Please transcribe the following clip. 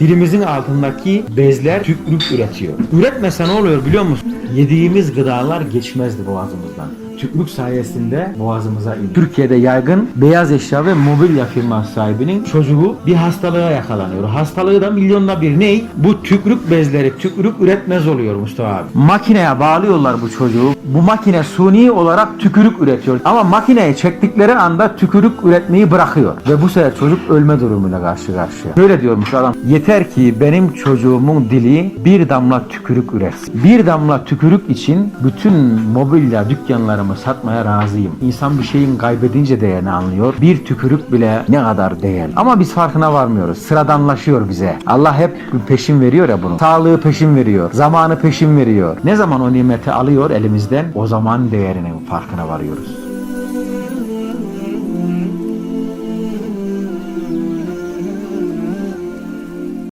Dilimizin altındaki bezler tükrük üretiyor. Üretmese ne oluyor biliyor musun? Yediğimiz gıdalar geçmezdi boğazımızdan. Tükrük sayesinde boğazımıza iniyor. Türkiye'de yaygın beyaz eşya ve mobilya firması sahibinin çocuğu bir hastalığa yakalanıyor. Hastalığı da milyonda bir. Ney? Bu tükrük bezleri tükrük üretmez oluyor Mustafa abi. Makineye bağlıyorlar bu çocuğu. Bu makine suni olarak tükürük üretiyor. Ama makineye çektikleri anda tükürük üretmeyi bırakıyor. Ve bu sefer çocuk ölme durumuyla karşı karşıya. Böyle diyormuş adam. Yeter ki benim çocuğumun dili bir damla tükürük üretsin. Bir damla tükürük için bütün mobilya dükkanlarımı satmaya razıyım. İnsan bir şeyin kaybedince değerini anlıyor. Bir tükürük bile ne kadar değerli. Ama biz farkına varmıyoruz. Sıradanlaşıyor bize. Allah hep peşin veriyor ya bunu. Sağlığı peşin veriyor. Zamanı peşin veriyor. Ne zaman o nimeti alıyor elimizden o zaman değerinin farkına varıyoruz.